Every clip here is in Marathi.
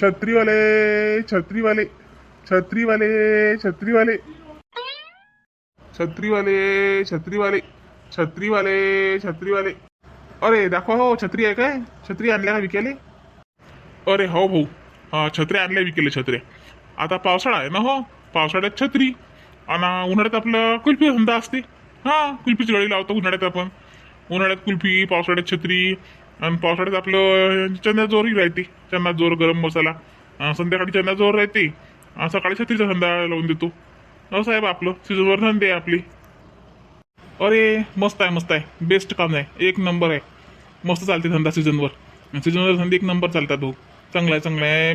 छत्रीवाले छत्रीवाले छत्रीवाले छत्रीवाले. छत्रीवाले छत्रीवाले छत्रीवाले छत्रीवाले. अरे दाखवा हो छत्री आहे काय? छत्री आणल्या का विकेले? अरे हो भाऊ. हा छत्र्या आणल्या विकेले छत्र्या आता पावसाळा आहे ना हो? पावसाळ्यात छत्री. आणि उन्हाळ्यात आपलं कुल्फी धंदा असते. हा कुल्फीची गळी लावतो उन्हाळ्यात आपण. उन्हाळ्यात कुल्फी पावसाळ्यात छत्री. आणि पावसाळ्यात आपलं चंदा जोरही राहते. चंदा जोर गरम मसाला. अं, संध्याकाळी चंदा जोर राहते. अं, सकाळी छत्रीचा धंदा लावून देतो. असं आहे बा आपलं सीझनवर धंदे आहे आपली. अरे मस्त आहे मस्त आहे. बेस्ट काम आहे. एक नंबर आहे. मस्त चालते धंदा सीझनवर सीझनवर धंदे एक नंबर चालतात भाऊ. चांगला आहे चांगला आहे.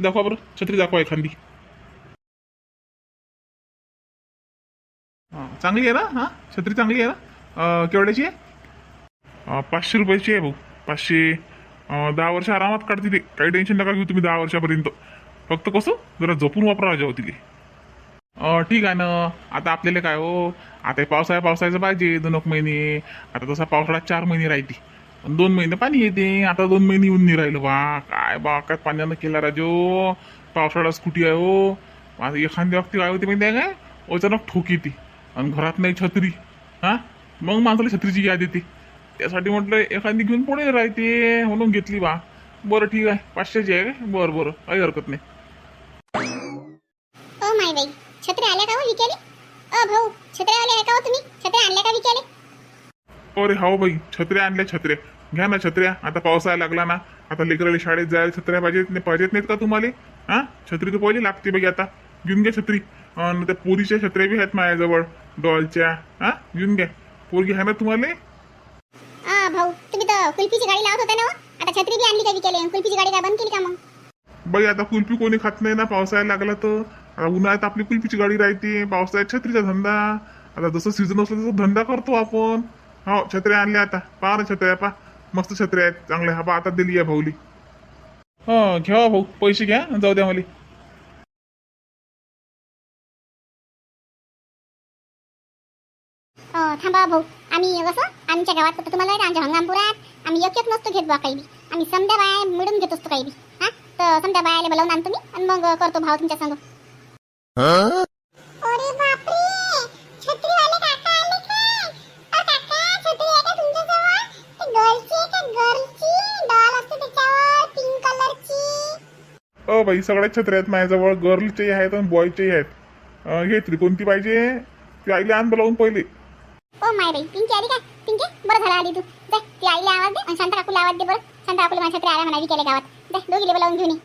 दाखवा बरं. छत्री दाखवा एखादी. हां चांगली आहे ना? हां? छत्री चांगली आहे ना? अं, केवढ्याची आहे? अं, पाचशे रुपयाची आहे भाऊ. पाचशे अं, दहा वर्ष आरामात काढते ते. काही टेन्शन नका घेऊ तुम्ही दहा वर्षापर्यंत. फक्त कसं? जरा जपून वापरा जेव्हा तिथे अं, ठीक आहे ना. आता आपल्याला काय हो? आता हे पावसाळ्या पावसाळ्याचं पाहिजे दोन एक महिने. आता तसा पावसाळ्यात चार महिने राहते पण दोन महिने पाणी येते. आता दोन महिने येऊन नाही राहिलं बा. काय बा काय पाण्यानं केला राजो? पावसाळा स्कूटी आहे हो. माझं एखाद्या व्यक्ती काय होते माहिती आहे काय अचानक ठोक येते. आणि घरात नाही छत्री. हा? मग माणसाला छत्रीची याद येते. त्यासाठी म्हटलं एखादी घेऊन पुढे राहते म्हणून घेतली बा. बरं ठीक आहे. पाचशेची आहे बरं बरं. काही हरकत नाही. ओ माय बाई छत्री आल्या का हो विकायले? अ भाऊ छत्र्यावाले आहे का हो तुम्ही? छत्र्या आणल्या का विकायले? अरे हो बाई छत्र्या आणल्या छत्र्या घ्या ना छत्र्या आता पावसाळा लागला ना. आता लेकराला शाळेत जायला छत्र्या पाहिजेत नाही पाहिजेत नाहीत का तुम्हाला? हा? छत्री तर पहिले लागते बाई आता. घेऊन घ्या छत्री. त्या पोरीच्या छत्र्या बी आहेत माझ्याजवळ. डॉलच्या. हा? घेऊन घ्या. पोरगी आहे ना तुम्हाला? कुल्फीची गाडी लावत होता ना हो? आता छत्री बी आणली का विकायले कुल्फीची गाडी काय बंद केली का मग? बाई आता कुल्फी कोणी खात नाही ना पावसाळ्यात लागला तर. आता उन्हाळ्यात आपली कुल्फीची गाडी राहते पावसाळ्यात छत्रीचा धंदा. आता जसं सीझन असलं तसं धंदा करतो आपण. हो छत्र्या आणल्या आता. पहा ना छत्र्या पहा. मस्त छत्र्या आहेत चांगल्या. हा पहा आता दिली आहे भाऊली. हो घ्या भाऊ पैसे घ्या जाऊ द्या मला. अ, थांबा भाऊ. आम्ही कसं आमच्या गावात तर तुम्हाला माहिती आहे, आमच्या हंगामपुरात आम्ही एक एक नसतो घेत बा काही बी. आम्ही समद्या बाया मिळून घेत असतो काही बी. हा? तर समद्या बायाला बोलावून आणतो मी आणि मग करतो भाव तुमच्या संग. अरे बापरे! छत्रीवाले काका आले काय? अ काका छत्री आहे का तुमच्याजवळ? ती गर्लची आहे का? गर्लची डॉल असते त्याच्यावर पिंक कलरची अ बाई सगळ्याच छत्र्या आहेत माझ्याजवळ. गर्लचेही आहेत आणि बॉयचेही आहेत. अ, घे तरी कोणती पाहिजे? ती आईला आण बोलावून पहिले. ओ माय बाई पिंकी आली काय पिंकी बरं झालं आली तू. जा ती आईला आवाज दे आणि शांता काकूला आवाज दे बरं. शांता काकूला माझ्या छत्री आल्या म्हणा विकेल्या गावात. जा दोघीले बोलावून घेऊन ये.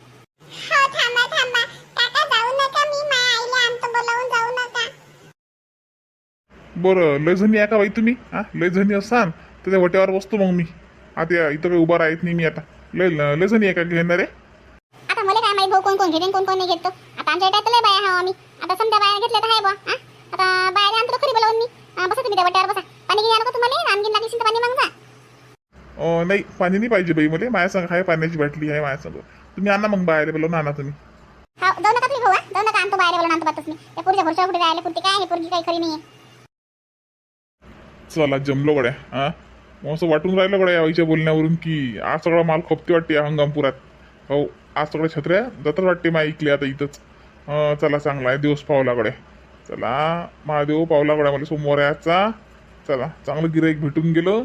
हो थांबा थांबा. काका जाऊ नका मी माझ्या आईला आणतो बोलावून जाऊ नका. बरं लय जणी आहे का बाई तुम्ही? हा लय जणी असाल तर त्या वट्यावर बसतो मग मी. आता इथं काही उभा राहत नाही मी आता. लय लय जणी आहे का घेणार? आहे आता मला काय माहिती भाऊ कोण कोण घेते आणि कोण कोण नाही घेतो आता आमच्या इथे लय बाया हा आम्ही. आता समजा बाया घेतल्या तर आहे बा हा? आता बाया आणतो खरी बोलावून मी. हा, बसा तुम्ही त्या वट्यावर बसा. पाणी घेऊन नको तुम्हाला आणखीन लागली तर पाणी मग जा. अ, नाही पाणी नाही पाहिजे बाई मला. माझ्या संग आहे पाण्याची बाटली आहे माझ्या संग. तुम्ही आणा मग बाहेर बोलवून आणा तुम्ही. हा जाऊ नका तुम्ही भाऊ हा. जाऊ नका आणतो बाहेर बोलावून आणतो बातच मी. त्या पुढच्या भरशा कुठे राहिले पुरती काय हे पुरगी काही खरी नाहीये. चला जमलो गड्या हा? मग असं वाटून राहिलं गड्या आईच्या बोलण्यावरून की आज सगळा माल खपते वाटते या हंगामपुरात. हो आज सगळ्या छत्र्या जातात वाटते मा ऐकले आता इथंच. अं, चला चांगला आहे. दिवस पावला गड्या चला महादेव पावला गड्या मला सोमवार आहे चला चांगलं गिराईक भेटून गेलो.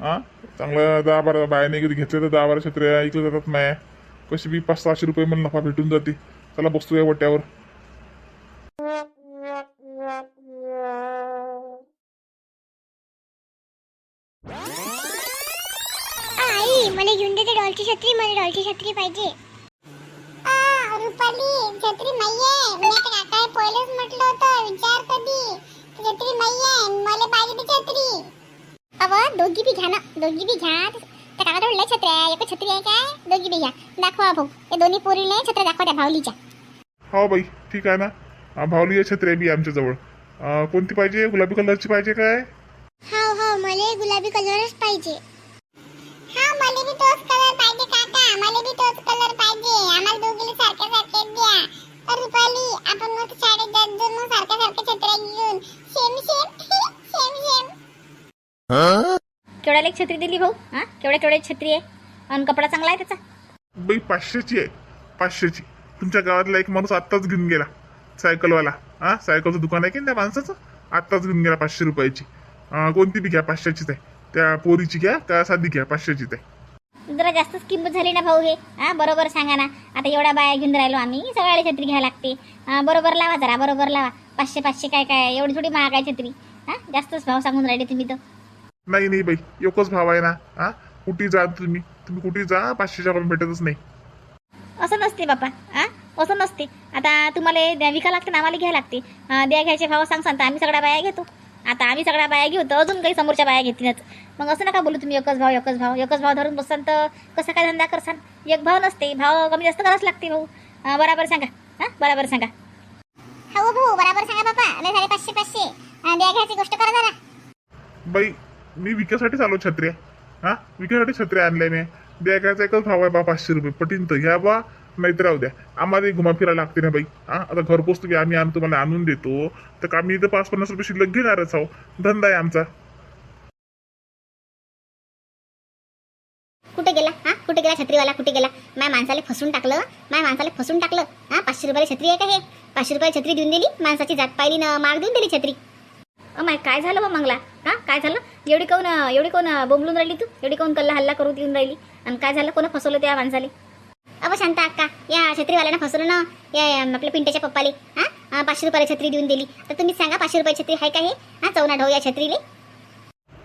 हां? चांगलं दहा बारा बायाने कधी घेतले तर दहा बारा छत्र्या ऐकलं जातात नाही कशी बी पाच सहाशे रुपये मला नफा भेटून जाते. चला बसतो या वट्यावर. आई मला घेऊन देते डॉलची छत्री मला डॉलची छत्री पाहिजे. रुपाली छत्री नाहीये मी आता काका पहिलेच म्हटलं होतं विचार कधी. छत्री नाहीये मला पाहिजे ती छत्री. अव दोघी बी घ्या ना दोघी बी घ्या. त्या काका लय छत्री आहे एक छत्री आहे काय? दोघी बी घ्या. दाखवा भाऊ. हे दोन्ही पोरीले छत्र्या दाखवा त्या भावलीच्या हो बाई ठीक आहे ना. भावली आहे छत्र्या बी आमच्याजवळ कोणती पाहिजे? गुलाबी कलरची पाहिजे काय? हो हो मला गुलाबी कलरच पाहिजे. मला बी तोच कलर पाहिजे काका. मला बी तोच कलर पाहिजे. आम्हाला दोघीला सारखे सारखे द्या. अरे रुपाली आपण मग शाळेत जात जाऊन मग सारख्या सारख्या छत्र्या घेऊन. सेम सेम सेम सेम केवढ्याला एक छत्री दिली भाऊ? हा? केवढ्या केवढ्या छत्री आहे? आणि कपडा चांगला आहे त्याचा? बाई पाचशेची आहे. पाचशेची. तुमच्या गावातला एक माणूस आत्ताच घेऊन गेला. सायकलवाला. हा? सायकलचं दुकान आहे की नाही त्या माणसाचं? आत्ताच घेऊन गेला पाचशे रुपयाची. अं, कोणती बी घ्या पाचशेचीच आहे. त्या पोरीची घ्या का साधी घ्या पाचशेचीच आहे. जरा जास्तच किंमत झाली ना भाऊ हे. हा बरोबर सांगा ना. आता एवढ्या बाया घेऊन राहिलो आम्ही सगळ्याला छत्री घ्यायला लागते. बरोबर लावा जरा बरोबर लावा. पाचशे पाचशे काय काय एवढी थोडी महाग आहे छत्री. हा जास्तच भाव सांगून राहिले तुम्ही तर. नाही नाही बाई एकच भाव आहे ना. हा कुठे जा तुम्ही? तुम्ही कुठे जा पाचशेच्या पण भेटतच नाही. असं नसते बापा हा असं नसते. आता तुम्हाला द्या विका लागते ना आम्हाला घ्यायला लागते. द्या घ्यायचे भाव सांगसान तर आम्ही सगळ्या बाया घेतो. आता आम्ही सगळ्या बाया घेऊ तर अजून काही समोरच्या बाया घेतीलच. मग असं नका बोलू तुम्ही एकच भाव एकच भाव एकच भाव धरून बसाल तर कसं काय धंदा करसान? एक भाव नसते भाव कमी जास्त करावंच लागते भाऊ. बराबर सांगा. हा बराबर सांगा. हो भाऊ बराबर सांगा लय झाले पाचशे पाचशे. द्या घ्यायची गोष्ट करा जरा. बाई मी विक्यासाठीच आलो छत्र्या. हा? विक्यासाठी छत्र्या आणल्या मी. द्यायचा एकच भाव आहे बा पाचशे रुपये. पटीन तर घ्या बा. नाहीतर राहू द्या. आम्हाला घुमा फिरायला लागते ना बाई. हा? आता घरपोच तुम्ही आम्ही आम्ही तुम्हाला आणून देतो. तर का आम्ही इथं पाच पन्नास रुपये शिल्लक घेणारच आहो. धंदा आहे आमचा. कुठे गेला? हा? कुठे गेला छत्रीवाला? कुठे गेला? माझ्या माणसाला फसून टाकलं. माझ्या माणसाला फसून टाकलं. हा? पाचशे रुपयाला छत्री आहे का हे? पाचशे रुपयाला छत्री देऊन दिली? माणसाची जात पाहिली ना माग देऊन दिली छत्री. माय काय झालं बा मंगला? हा? काय झालं? एवढी कोण एवढी कोण बोंबलून राहिली तू? एवढी कोण कल्ला हल्ला करून येऊन राहिली? आणि काय झालं? कोण फसवलं त्या माणसाला? अबा शांता अक्का या छत्रीवाल्यानं फसवलं ना. या या आपल्या पिंट्याच्या पप्पाले. हा? पाचशे रुपयाला छत्री देऊन दिली. तर तुम्ही सांगा पाचशे रुपयाची छत्री आहे का हे? हा चौना ढाऊ या छत्रीले.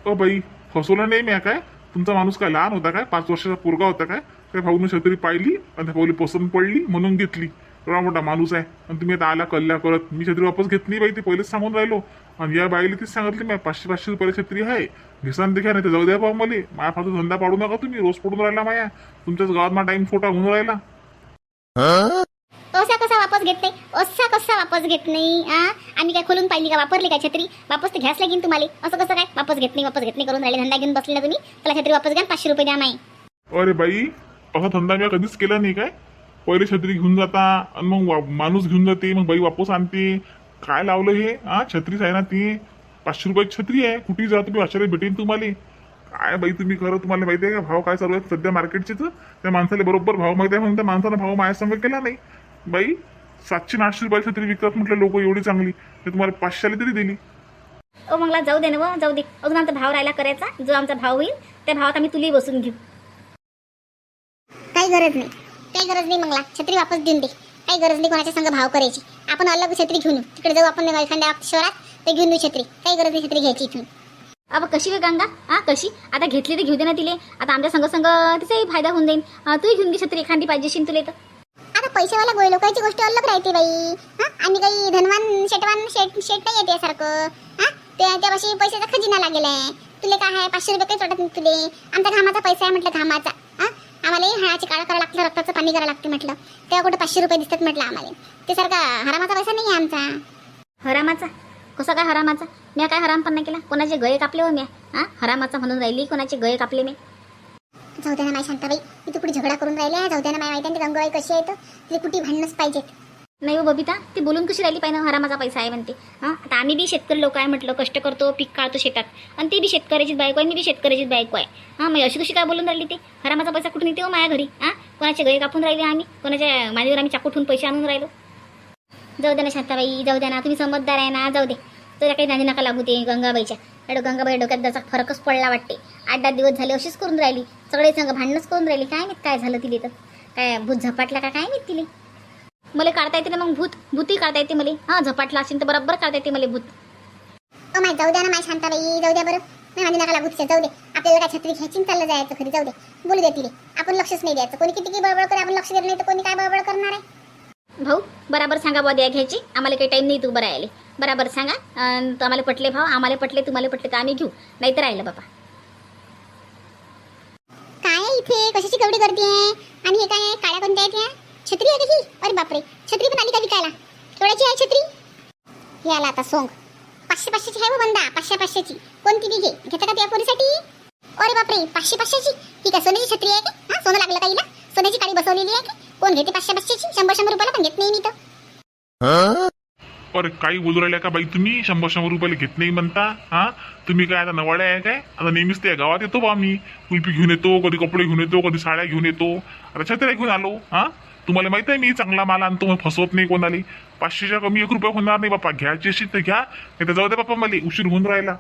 अ बाई फसवलं नाही मी काय? तुमचा माणूस काय लहान होता काय? पाच वर्षाचा पोरगा होता काय? त्या भाऊने छत्री पाहिली आणि त्या भाऊली पसंत पडली म्हणून घेतली. एवढा मोठा माणूस आहे? आणि तुम्ही आता आला कल्ल्या करत. मी छत्री वापस घेत नाही बाई ते पहिलेच सांगून राहिलो. आणि या बाईला तीच सांगितली मी पाचशे पाचशे रुपयाला छत्री आहे. घेसान देखा नाही तर जाऊ द्या भाऊ मला. माया फालतू धंदा पाडू नका तुम्ही. रोज पडून राहिला माया. तुमच्याच गावात मा टाइम फोटा होऊन राहिला. असा कसा वापस घेत नाही? असा कसा वापस घेत नाही आम्ही काय खोलून पाहिली का? वापरली काय छत्री? वापस तर घ्यास लागेल तुम्हाला. असं कसं काय? वापस घेत नाही वापस घेत नाही करून राहिले. धंदा घेऊन बसले ना तुम्ही. त्याला छत्री वापस घ्या पाचशे रुपये द्या माई अरे बाई असा धंदा मी कधीच केला नाही काय? पहिले छत्री घेऊन जाता आणि मग वा- माणूस घेऊन जाते मग बाई वापस आणते. काय लावलं हे? हा छत्रीच आहे ना ती? पाचशे रुपयाची छत्री आहे. कुठेही जा तुम्ही आश्चर्य भेटेन तुम्हाला. काय बाई तुम्ही खरं तुम्हाला माहिती आहे का? भाव काय चालू आहे? सध्या मार्केटचे तर त्या माणसाला बरोबर भाव माहिती आहे म्हणून त्या माणसानं भाव माझ्यासमोर केला नाही. बाई सातशे आणि आठशे रुपयाची छत्री विकतात म्हटलं लोक एवढी चांगली. ते तुम्हाला पाचशेला तरी दिली ओ मंगला जाऊ दे ना व जाऊ दे. अजून आमचा भाव राहिला करायचा. जो आमचा भाव होईल त्या भावात आम्ही तुली बसून घेऊ. काही गरज नाही. काही गरज नाही मंगला छत्री वापस देऊन दे. काही गरज नाही कोणाच्या संग भाव करायची. आपण अलग छत्री घेऊन येऊ. तिकडे जाऊ आपण एखाद्या शहरात ते घेऊन येऊ छत्री. काही गरज नाही छत्री घ्यायची इथून. अब कशी वे गंगा? हा कशी? आता घेतली तर घेऊ दे ना तिले. आता आमच्या संग संग तिचाही फायदा होऊन जाईल तूही घेऊन घे छत्री. एखादी पाहिजे तुले तर. आता पैसेवाला गोय लोकांची गोष्ट अलग राहते बाई. हा आम्ही काही धनवान शेटवान शेट शेट नाही येते सारखं हा त्या त्यापाशी पैशाचा खजिना लागेल आहे. तुले काय आहे? पाचशे रुपये काही वाटत नाही तुले. आमचा घामाचा पैसा आहे म्हटलं घामाचा. आम्हाला हाडाची काळा करावं लागतं रक्ताचं पाणी करावं लागते म्हटलं. तेव्हा कुठे पाचशे रुपये दिसतात म्हटलं आम्हाला. ते सारखा हरामाचा पैसा नाही आहे आमचा. हरामाचा? कसा काय हरामाचा? मी काय हराम पण नाही केला? कोणाचे गळे कापले हो मी हा? हरामाचा म्हणून राहिली कोणाचे गळे कापले मी? जाऊ द्या ना माय शांताबाई मी तू कुठे झगडा करून राहिल्या? जाऊ द्या ना माय माहिती गंगाबाई कशी आहे तर तिथे कुठे भांडणच पाहिजेत. नाही हो बबिता ती बोलून कशी राहिली पाहिजे हरामाचा पैसा आहे म्हणते. हां आता आम्ही बी शेतकरी लोक आहे म्हटलं कष्ट करतो पीक काढतो शेतात. आणि ती बी शेतकऱ्याचीच बायको आहे मी बी शेतकऱ्याचीच बायको आहे. हां मग अशी कशी काय बोलून राहिली ती? हरामाचा पैसा कुठून येते हो माझ्या घरी? हां कोणाच्या घरी कापून राहिले आम्ही? कोणाच्या माझ्यावर आम्ही चाकूठून पैसे आणून राहिलो? जाऊ दे ना शांताबाई जाऊ द्या ना तुम्ही समजदार आहे ना जाऊ दे. तुझ्या काही नादी नका लागू ते गंगाबाईच्या. अडो गंगाबाई डोक्यात त्याचा फरकच पडला वाटते. आठ दहा दिवस झाले अशीच करून राहिली. सगळे संग भांडणच करून राहिली. काय माहीत काय झालं तिले तर. काय भूत झपाटला का काय माहीत तिले? मला काढता येते ना मग भूत. भूतही काढता येते मला. हां झपाटला असेल तर बरोबर काढता येते मला भूत. ओ माय जाऊ द्या ना माय शांताबाई जाऊ द्या बरं. नाही माझी नका लागू जाऊ दे. आपल्याला काय छत्री घ्यायची चाललं जायचं खरी जाऊ दे. बोलू दे तिले. आपण लक्षच नाही द्यायचं. कोणी किती बळबळ करे आपण लक्ष देत नाही तर कोणी काय बळबळ करणार आहे? भाऊ बराबर सांगा बुवा द्या घ्यायची. आम्हाला काही टाईम नाही तू बरं यायले बराबर सांगा. अन् तो आम्हाला पटले भाव आम्हाला पटले तुम्हाला पटले तर आम्ही घेऊ. नाही तर राहिलं बाबा काय आहे इथे? कशाची कवडी आहे? आणि हे काय आहे? काळ्या कोणत्या आहेत या? छत्री आहे का ही अरे बापरे. छत्री पण आली का विकायला? केवढ्याची आहे छत्री? हे आला आता सोंग. पाचशे पाचशेची आहे हो बंदा. पाचशे पाचशेची. कोणती बी घे. घेता का त्या पोरीसाठी? अरे बापरे. पाचशे पाचशेची? ही काय सोन्याची छत्री आहे का? हा सोनं लागलं का हिला सोन्याची काळी बसवलेली आहे का? कोण घेते पाचशे पाचशेची? शंभर शंभर रुपयाला पण घेत नाही मी तर. अरे काही बोलू राहिल्या का बाई तुम्ही? शंभर शंभर रुपयाला घेत नाही म्हणता हा? तुम्ही काय आता नवाड्या आहे काय? आता नेहमीच त्या गावात येतो बा मी कुल्फी घेऊन येतो कधी कपडे घेऊन येतो कधी साड्या घेऊन येतो. आता छत्र्या घेऊन आलो हा? तुम्हाला माहीत आहे मी चांगला माल आणतो मग फसवत नाही कोणाला? पाचशेच्या कमी एक रुपया होणार नाही बापा. घ्यायची असेल तर घ्या. नाही तर जाऊ दे बापा मला. उशीर होऊन राहिला.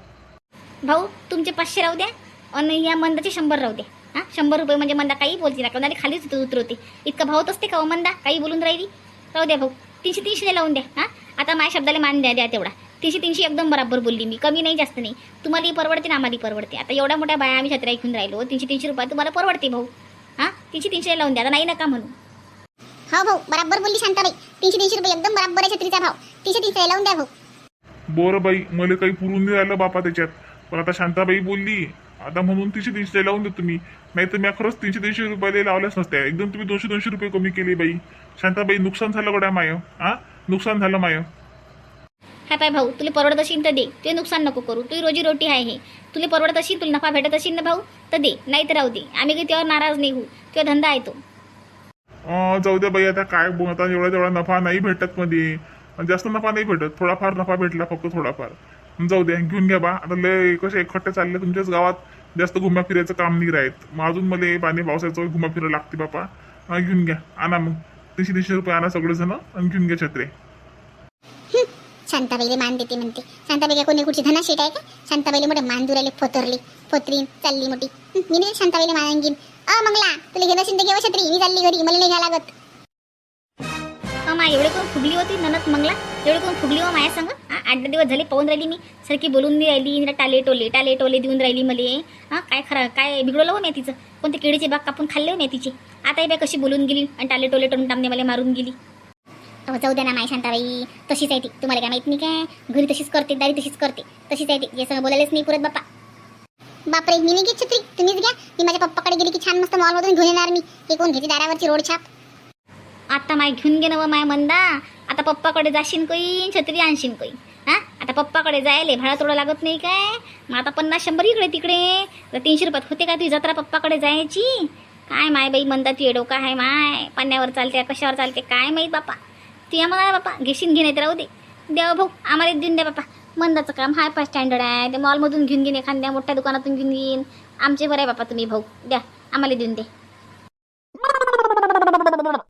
भाऊ तुमचे पाचशे राहू द्या. आणि या मंदाचे शंभर राहू द्या हा? शंभर रुपये म्हणजे मंदा काही बोलते ना कोणाला खालीच उतर- उतरवते. इतका भावत असते का हो मंदा? काही बोलून राहिली? राहू द्या भाऊ. तीनशे तीनशे लावून द्या. हा? आता माझ्या शब्दाला मान द्या द्या तेवढा. तीनशे तीनशे एकदम बराबर बोलली मी. कमी नाही जास्त नाही. तुम्हालाही परवडते ना आम्हाला परवडते. आता एवढ्या मोठ्या बाया आम्ही छत्र्या ऐकून राहिलो. तीनशे तीनशे रुपये तुम्हाला परवडते भाऊ. हां? तीनशे तीनशे लावून द्या. आता नाही नका म्हणून. हो भाऊ बराबर बोलली शांताबाई. तीनशे तीनशे रुपये एकदम बराबर आहे छत्रीचा भाव. तीनशे तीनशे लावून द्या भाऊ. बरं बाई मला काही पुरून नाही राहिलं बापा त्याच्यात. पण आता शांताबाई बोलली आता म्हणून तीनशे तीनशे लावून देतो तुम्ही नाही तर मी खरंच तीनशे तीनशे रुपये लावल्याच नसत्या. एकदम तुम्ही दोनशे दोनशे रुपये कमी केले बाई. शांताबाई नुकसान झालं गड्या माय हा? नुकसान झालं माय. हा पाय भाऊ तुला परवडत असेल तर दे. ते नुकसान नको करू. तुझी रोजी रोटी आहे हे. तुला परवडत असेल तुला नफा भेटत असेल ना भाऊ? तर दे. नाही तर राहू दे. आम्ही काही त्यावर नाराज नाही होऊ. तुझा धंदा आहे तो. जाऊ द्या बाई आता काय बोल आता एवढा तेवढा नफा नाही भेटत मध्ये जास्त नफा नाही भेटत थोडाफार नफा भेटला फक्त थोडाफार. जाऊ द्या घेऊन घ्या बा. आता लय कसे एकखट्टे चालले तुमच्याच गावात. जास्त घुमा फिरायचं काम नाही राहत मग अजून मला पाणी पावसाचं घुमा फिरायला लागते बापा. घेऊन घ्या. आणा मग. तीनशे तीनशे रुपये आणा सगळेजण आणि घेऊन घ्या छत्रे. शांताबाईले मान देते म्हणते. शांताबाई कोणी कुठची धनाशीट आहे का? शांताबाईले मोठे मान दुराले फोतरली. फोतरी चालली मोठी. मी नाही शांताबाईले मान आणखीन अ मंगला तुला घेत असेल तर घेऊ छत्री. मी चालली घरी. मला नाही घ्या लागत. मा एवढे कोण फुगली होती ननद मंगला? एवढे कोण फुगली हो माया सांग? आठ दहा दिवस झाले पाहून राहिली मी. सारखी बोलून नाही राहिली टाले टोले टाले टोले देऊन राहिली मला. हा काय खरं काय बिघडवलं हो मेथीचं? कोणते केळीचे बाग कापून खाल्ले हो मेथीचे? आता बाय कशी बोलून गेली आणि टाले टोले टोलून टामने मला मारून गेली? अहो जाऊ द्या ना माय शांताबाई. तशीच आहे ती. तुम्हाला काय माहीत नाही काय? घरी तशीच करते दारी तशीच करते. तशीच आहे ती. जे सगळं बोलायलाच नाही पुरत बाप्पा. बापरे मी नाही घेत छत्री. तुम्हीच घ्या. मी माझ्या पप्पाकडे गेली की छान मस्त मॉलमधून घेऊन येणार मी. हे कोण घेते? दारावरची रोड छाप. आता माय घेऊन घे ना व माय मंदा. आता पप्पाकडे जाशीन कोई छत्री आणशीन कोई. हा? आता पप्पाकडे जायले भाडा थोडं लागत नाही काय? मग आता पन्नास शंभर इकडे तिकडे. तीनशे रुपयात होते का तुझी जत्रा पप्पाकडे जायची? काय माय बाई म्हणता ती डोका आहे माय. पाण्यावर चालते कशावर चालते काय माहीत बापा. ती म्हणा बापा. घेशीन घे राहू दे. देव भाऊ आम्हाला देऊन द्या बापा. मंदाचं काम हाय फाय स्टँडर्ड आहे. ते मॉलमधून घेऊन घेईन एखाद्या मोठ्या दुकानातून घेऊन घेईन. आमचे बरं आहे बापा तुम्ही भाऊ. द्या आम्हाला देऊन दे.